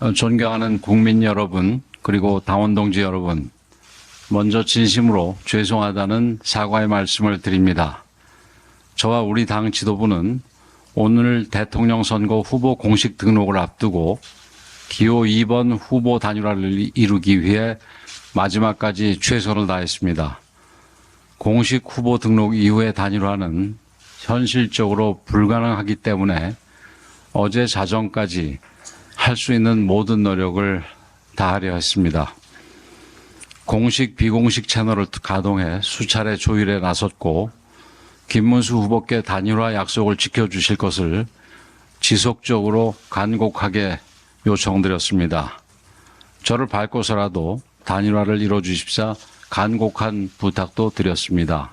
어, 존경하는 국민 여러분, 그리고 당원 동지 여러분, 먼저 진심으로 죄송하다는 사과의 말씀을 드립니다. 저와 우리 당 지도부는 오늘 대통령 선거 후보 공식 등록을 앞두고 기호 2번 후보 단일화를 이루기 위해 마지막까지 최선을 다했습니다. 공식 후보 등록 이후의 단일화는 현실적으로 불가능하기 때문에 어제 자정까지 할 수 있는 모든 노력을 다하려 했습니다. 공식 비공식 채널을 가동해 수차례 조율에 나섰고 김문수 후보께 단일화 약속을 지켜주실 것을 지속적으로 간곡하게 요청드렸습니다. 저를 밟고서라도 단일화를 이뤄 주십사 간곡한 부탁도 드렸습니다.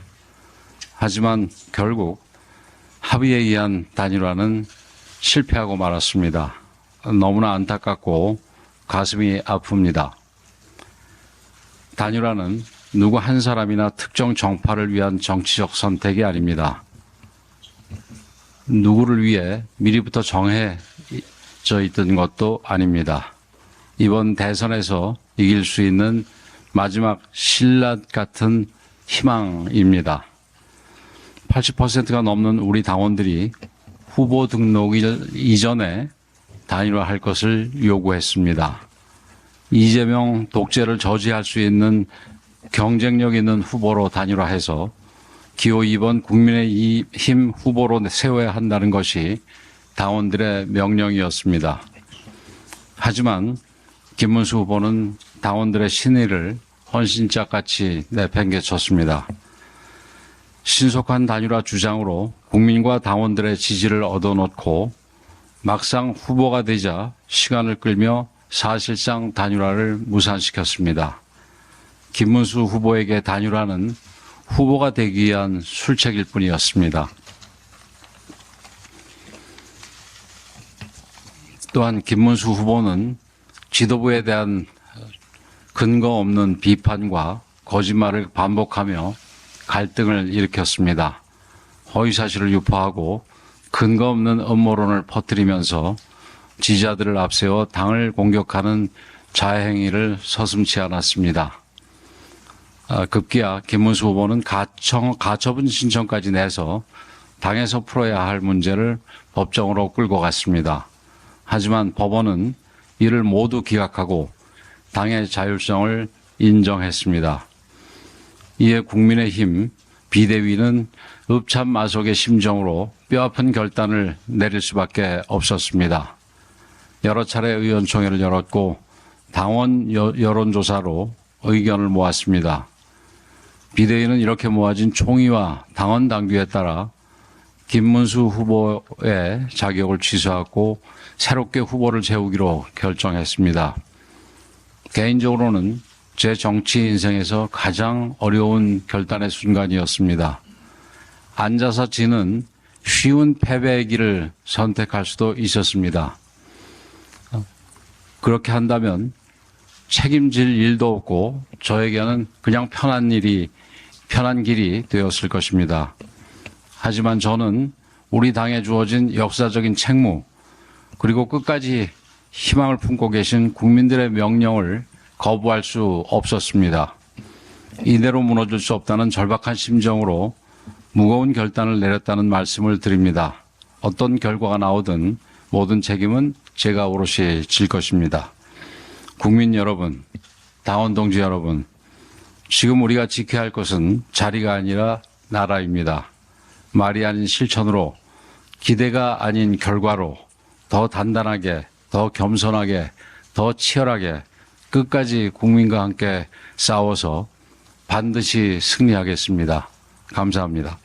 하지만 결국 합의에 의한 단일화는 실패하고 말았습니다. 너무나 안타깝고 가슴이 아픕니다. 단일화는 누구 한 사람이나 특정 정파를 위한 정치적 선택이 아닙니다. 누구를 위해 미리부터 정해져 있던 것도 아닙니다. 이번 대선에서 이길 수 있는 마지막 신라 같은 희망입니다. 80%가 넘는 우리 당원들이 후보 등록일 이전에 단일화할 것을 요구했습니다. 이재명 독재를 저지할 수 있는 경쟁력 있는 후보로 단일화해서 기호 2번 국민의힘 후보로 세워야 한다는 것이 당원들의 명령이었습니다. 하지만 김문수 후보는 당원들의 신의를 헌신짝같이 내팽개쳤습니다. 신속한 단일화 주장으로 국민과 당원들의 지지를 얻어놓고 막상 후보가 되자 시간을 끌며 사실상 단일화를 무산시켰습니다. 김문수 후보에게 단일화는 후보가 되기 위한 술책일 뿐이었습니다. 또한 김문수 후보는 지도부에 대한 근거 없는 비판과 거짓말을 반복하며 갈등을 일으켰습니다. 허위사실을 유포하고 근거 없는 음모론을 퍼뜨리면서 지지자들을 앞세워 당을 공격하는 자해행위를 서슴지 않았습니다. 아, 급기야 김문수 후보는 가청, 가처분 신청까지 내서 당에서 풀어야 할 문제를 법정으로 끌고 갔습니다. 하지만 법원은 이를 모두 기각하고 당의 자율성을 인정했습니다. 이에 국민의힘 비대위는 읍참 마속의 심정으로 뼈아픈 결단을 내릴 수밖에 없었습니다. 여러 차례 의원총회를 열었고 당원 여- 여론조사로 의견을 모았습니다. 비대위는 이렇게 모아진 총의와 당원 당규에 따라 김문수 후보의 자격을 취소하고 새롭게 후보를 세우기로 결정했습니다. 개인적으로는 제 정치 인생에서 가장 어려운 결단의 순간이었습니다. 앉아서 지는 쉬운 패배의 길을 선택할 수도 있었습니다. 그렇게 한다면 책임질 일도 없고 저에게는 그냥 편한 일이 편한 길이 되었을 것입니다. 하지만 저는 우리 당에 주어진 역사적인 책무 그리고 끝까지 희망을 품고 계신 국민들의 명령을 거부할 수 없었습니다. 이대로 무너질 수 없다는 절박한 심정으로 무거운 결단을 내렸다는 말씀을 드립니다. 어떤 결과가 나오든 모든 책임은 제가 오롯이 질 것입니다. 국민 여러분, 당원 동지 여러분, 지금 우리가 지켜야 할 것은 자리가 아니라 나라입니다. 말이 아닌 실천으로 기대가 아닌 결과로 더 단단하게, 더 겸손하게, 더 치열하게 끝까지 국민과 함께 싸워서 반드시 승리하겠습니다. 감사합니다.